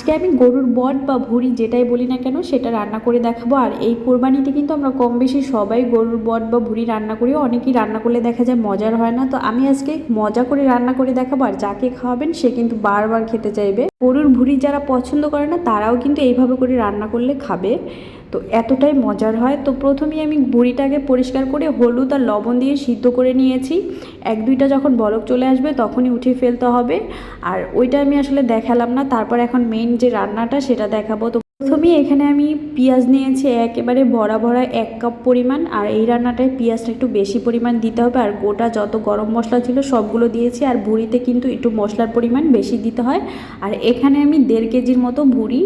আজকে আমি গরুর বট বা ভুড়ি যেটাই বলি না কেন সেটা রান্না করে দেখাবো। আর এই কোরবানিতে কিন্তু আমরা কম বেশি সবাই গরুর বট বা ভুড়ি রান্না করি, অনেকেই রান্না করলে দেখা যায় মজার হয় না। তো আমি আজকে মজা করে রান্না করে দেখাবো আর যাকে খাওয়াবেন সে কিন্তু বারবার খেতে চাইবে। গরুর ভুড়ি যারা পছন্দ করে না তারাও কিন্তু এইভাবে করে রান্না করলে খাবে। তো এতটাই মজার হয়। তো প্রথমেই আমি বুড়িটাকে পরিষ্কার করে হলুদ আর লবণ দিয়ে সিদ্ধ করে নিয়েছি। এক দুইটা যখন বলক চলে আসবে তখনই উঠিয়ে ফেলতে হবে। আর ওইটা আমি আসলে দেখালাম না। তারপর এখন মেন যে রান্নাটা সেটা দেখাবো। তো প্রথমেই এখানে আমি পেঁয়াজ নিয়েছি একেবারে ভরা ভরা এক কাপ পরিমাণ। আর এই রান্নাটায় পেঁয়াজটা একটু বেশি পরিমাণ দিতে হবে। আর গোটা যত গরম মশলা ছিল সবগুলো দিয়েছি। আর ভুড়িতে কিন্তু একটু মশলার পরিমাণ বেশি দিতে হয়। আর এখানে আমি দেড় কেজির মতো ভুড়ি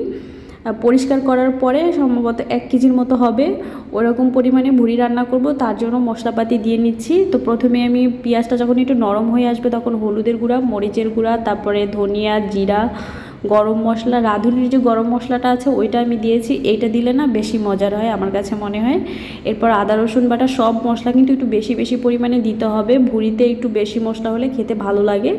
পরিষ্কার করার পরে সম্ভবত এক কেজির মতো হবে। ওরকম পরিমাণে ভুড়ি রান্না করব, তার জন্য মশলাপাতি দিয়ে নিচ্ছি। তো প্রথমে আমি পেঁয়াজটা যখন একটু নরম হয়ে আসবে তখন হলুদের গুঁড়া, মরিচের গুঁড়া, তারপরে ধনিয়া, জিরা, গরম মশলা, রাঁধুনির যে গরম মশলাটা আছে ওইটা আমি দিয়েছি। এইটা দিলে না বেশি মজার হয় আমার কাছে মনে হয়। এরপর আদা, রসুন বাটা সব মশলা কিন্তু একটু বেশি বেশি পরিমাণে দিতে হবে। ভুড়িতে একটু বেশি মশলা হলে খেতে ভালো লাগে।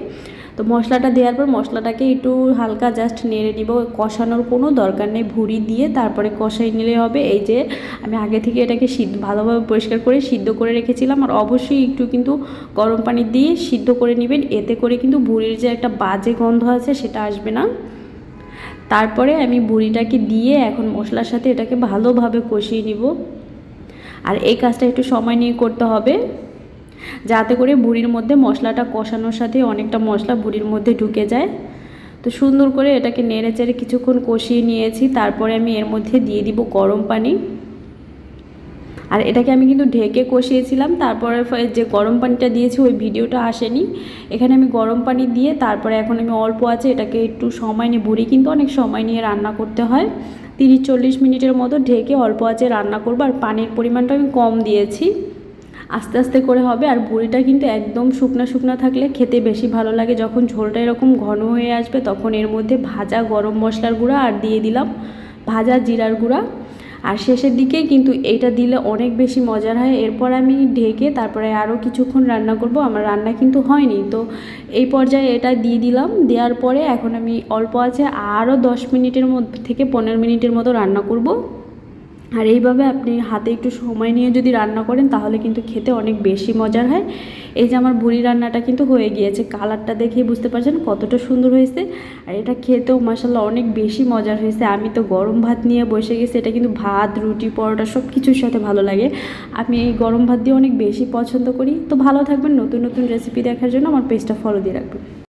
তো মশলাটা দেওয়ার পর মশলাটাকে একটু হালকা জাস্ট নেড়ে নিব। কষানোর কোনো দরকার নেই। ভুড়ি দিয়ে তারপরে কষাই নিলে হবে। এই যে আমি আগে থেকে এটাকে সিদ্ধ, ভালোভাবে পরিষ্কার করে সিদ্ধ করে রেখেছিলাম। আর অবশ্যই একটু কিন্তু গরম পানি দিয়ে সিদ্ধ করে নেবেন। এতে করে কিন্তু ভুড়ির যে একটা বাজে গন্ধ আছে সেটা আসবে না। তারপরে আমি বুড়িটাকে দিয়ে এখন মশলার সাথে এটাকে ভালোভাবে কষিয়ে নিব। আর এই কাজটা একটু সময় নিয়ে করতে হবে। যাতে করে বুড়ির মধ্যে মশলাটা কষানোর সাথে অনেকটা মশলা বুড়ির মধ্যে ঢুকে যায়। তো সুন্দর করে এটাকে নেড়ে চেড়ে কিছুক্ষণ কষিয়ে নিয়েছি, তারপরে আমি এর মধ্যে দিয়ে দিব গরম পানি। আর এটাকে আমি কিন্তু ঢেকে কষিয়েছিলাম, তারপরে যে গরম পানিটা দিয়েছি ওই ভিডিওটা আসেনি। এখানে আমি গরম পানি দিয়ে তারপরে এখন আমি অল্প আছে, এটাকে একটু সময় নিয়ে, বুড়ি কিন্তু অনেক সময় নিয়ে রান্না করতে হয়। তিরিশ চল্লিশ মিনিটের মতো ঢেকে অল্প আছে রান্না করব, আর পানির পরিমাণটা আমি কম দিয়েছি। আস্তে আস্তে করে হবে। আর বুড়িটা কিন্তু একদম শুকনা শুকনা থাকলে খেতে বেশি ভালো লাগে। যখন ঝোলটা এরকম ঘন হয়ে আসবে তখন এর মধ্যে ভাজা গরম মশলার গুঁড়া আর দিয়ে দিলাম ভাজা জিরার গুঁড়া। আর শেষের দিকে কিন্তু এইটা দিলে অনেক বেশি মজার হয়। এরপর আমি ঢেকে তারপরে আরও কিছুক্ষণ রান্না করব। আমার রান্না কিন্তু হয়নি। তো এই পর্যায়ে এটা দিয়ে দিলাম। দেওয়ার পরে এখন আমি অল্প আছে আরও দশ মিনিটের মধ্যে থেকে পনেরো মিনিটের মতো রান্না করব। আর এইভাবে আপনি হাতে একটু সময় নিয়ে যদি রান্না করেন, তাহলে কিন্তু খেতে অনেক বেশি মজার হয়। এই যে আমার বুড়ি রান্নাটা কিন্তু হয়ে গিয়েছে, কালারটা দেখে বুঝতে পারছেন কতটা সুন্দর হয়েছে। আর এটা খেতেও মাসাল্লাহ অনেক বেশি মজার হয়েছে। আমি তো গরম ভাত নিয়ে বসে গেছি, এটা কিন্তু ভাত, রুটি, পরোটা সব কিছুর সাথে ভালো লাগে। আমি এই গরম ভাত দিয়ে অনেক বেশি পছন্দ করি। তো ভালো থাকবেন, নতুন নতুন রেসিপি দেখার জন্য আমার পেজটা ফলো দিয়ে রাখবেন।